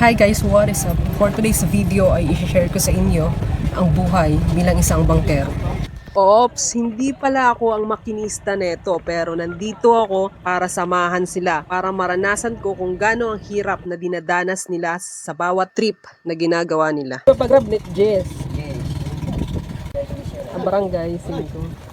Hi guys, what is up? For today's video ay i-share ko sa inyo ang buhay bilang isang bangkero. Ops, hindi pala ako ang makinista neto pero nandito ako para samahan sila para maranasan ko kung gaano ang hirap na dinadanas nila sa bawat trip na ginagawa nila. Papagrab net Jess. Ang barangay 5.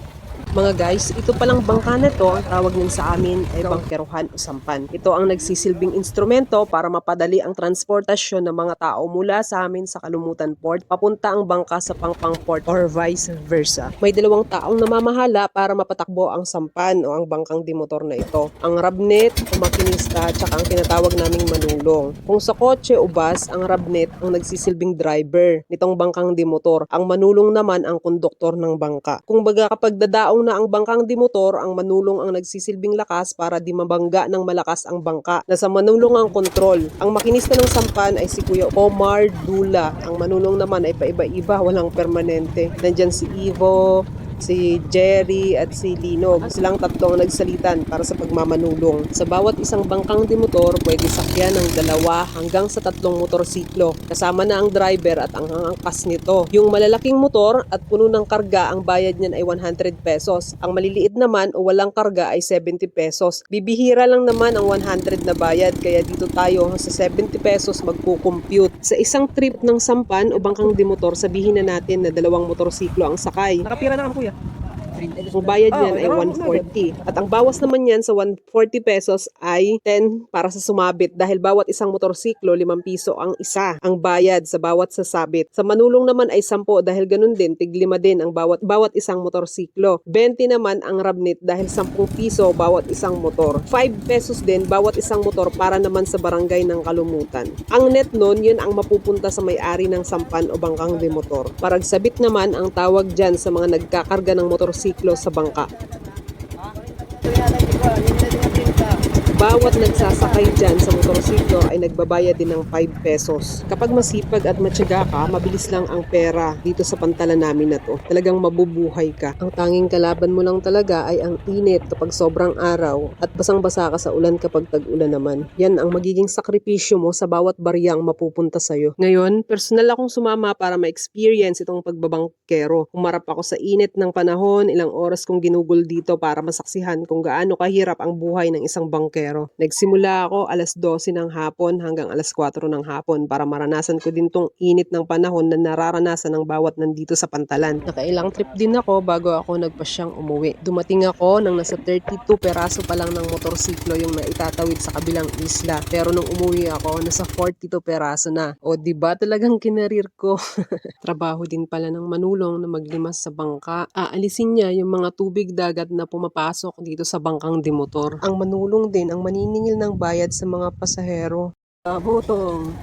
Mga guys, ito palang bangka na to, ang tawag nun sa amin ay bangkeruhan o sampan. Ito ang nagsisilbing instrumento para mapadali ang transportasyon ng mga tao mula sa amin sa Kalumutan Port papunta ang bangka sa Pangpang Port or vice versa. May dalawang taong namamahala para mapatakbo ang sampan o ang bangkang dimotor na ito. Ang rabnet o makinista at saka ang tinatawag naming manulong. Kung sa kotse o bus, ang rabnet ang nagsisilbing driver nitong bangkang dimotor. Ang manulong naman ang konduktor ng bangka. Kung baga kapag dadaong na ang bangkang dimotor, ang manulong ang nagsisilbing lakas para di mabangga ng malakas ang bangka. Nasa manulong ang kontrol. Ang makinista ng sampan ay si Kuya Omar Dula. Ang manulong naman ay paiba-iba, walang permanente. Nandyan si Ivo, si Jerry at si Linog. Silang tatlo ang nagsalitan para sa pagmamanulong. Sa bawat isang bangkang dimotor, pwede sakyan ng dalawa hanggang sa tatlong motorsiklo. Kasama na ang driver at ang angkas nito. Yung malalaking motor at puno ng karga, ang bayad niyan ay 100 pesos. Ang maliliit naman o walang karga ay 70 pesos. Bibihira lang naman ang 100 na bayad kaya dito tayo sa 70 pesos magkukompute. Sa isang trip ng sampan o bangkang dimotor, sabihin na natin na dalawang motorsiklo ang sakay. Nakapira na kami kuya. здоров'я. Ang bayad niyan ay 140. At ang bawas naman yan sa 140 pesos ay 10 para sa sumabit dahil bawat isang motorsiklo 5 piso ang isa ang bayad sa bawat sasabit. Sa manulong naman ay 10 dahil ganun din tig 5 din ang bawat bawat isang motorsiklo. 20 naman ang rabnit dahil 10 piso bawat isang motor. 5 pesos din bawat isang motor para naman sa barangay ng Kalumutan. Ang net nun, yun ang mapupunta sa may-ari ng sampan o bangkang demotor. Paragsabit naman ang tawag dyan sa mga nagkakarga ng motorsiklo sa bangka. Bawat nagsasakay dyan sa motorsiklo ay nagbabayad din ng 5 pesos. Kapag masipag at matyaga ka, mabilis lang ang pera dito sa pantalan namin na to. Talagang mabubuhay ka. Ang tanging kalaban mo lang talaga ay ang init kapag sobrang araw at basang-basa ka sa ulan kapag tag-ulan naman. Yan ang magiging sakripisyo mo sa bawat bariyang mapupunta sa'yo. Ngayon, personal akong sumama para ma-experience itong pagbabangkero. Umarap ako sa init ng panahon, ilang oras kong ginugol dito para masaksihan kung gaano kahirap ang buhay ng isang bangkero. Nagsimula ako alas 12 ng hapon hanggang alas 4 ng hapon para maranasan ko din tong init ng panahon na nararanasan ng bawat nandito sa pantalan. Nakailang trip din ako bago ako nagpasyang umuwi. Dumating ako nang nasa 32 peraso pa lang ng motorsiklo yung naitatawid sa kabilang isla. Pero nung umuwi ako, nasa 42 peraso na. O di ba talagang kinarir ko? Trabaho din pala ng manulong na maglimas sa bangka. Aalisin niya yung mga tubig dagat na pumapasok dito sa bangkang dimotor. Ang manulong din ang maniningil ng bayad sa mga pasahero. Butong.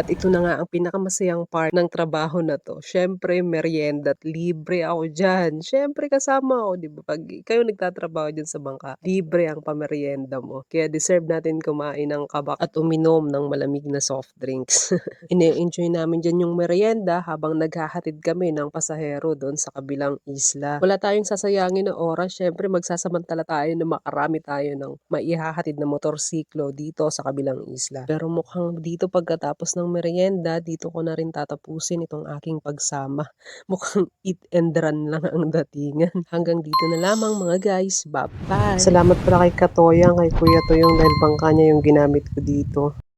At ito na nga ang pinakamasayang part ng trabaho na to. Siyempre, merienda at libre ako dyan. Siyempre, kasama ako, di ba? Pag kayo nagtatrabaho dyan sa bangka, libre ang pamerienda mo. Kaya deserve natin kumain ng kabak at uminom ng malamig na soft drinks. Ine-enjoy namin dyan yung merienda habang naghahatid kami ng pasahero doon sa kabilang isla. Wala tayong sasayangin na oras. Siyempre, magsasamantala tayo na makarami tayo ng maihahatid na motorsiklo dito sa kabilang isla. Pero mukhang dito pagkatapos ng merienda, dito ko na rin tatapusin itong aking pagsama. Mukhang eat and run lang ang datingan. Hanggang dito na lamang mga guys. Bye-bye! Salamat pala kay Katoyang, kay Kuya Toyong dahil bangka niya yung ginamit ko dito.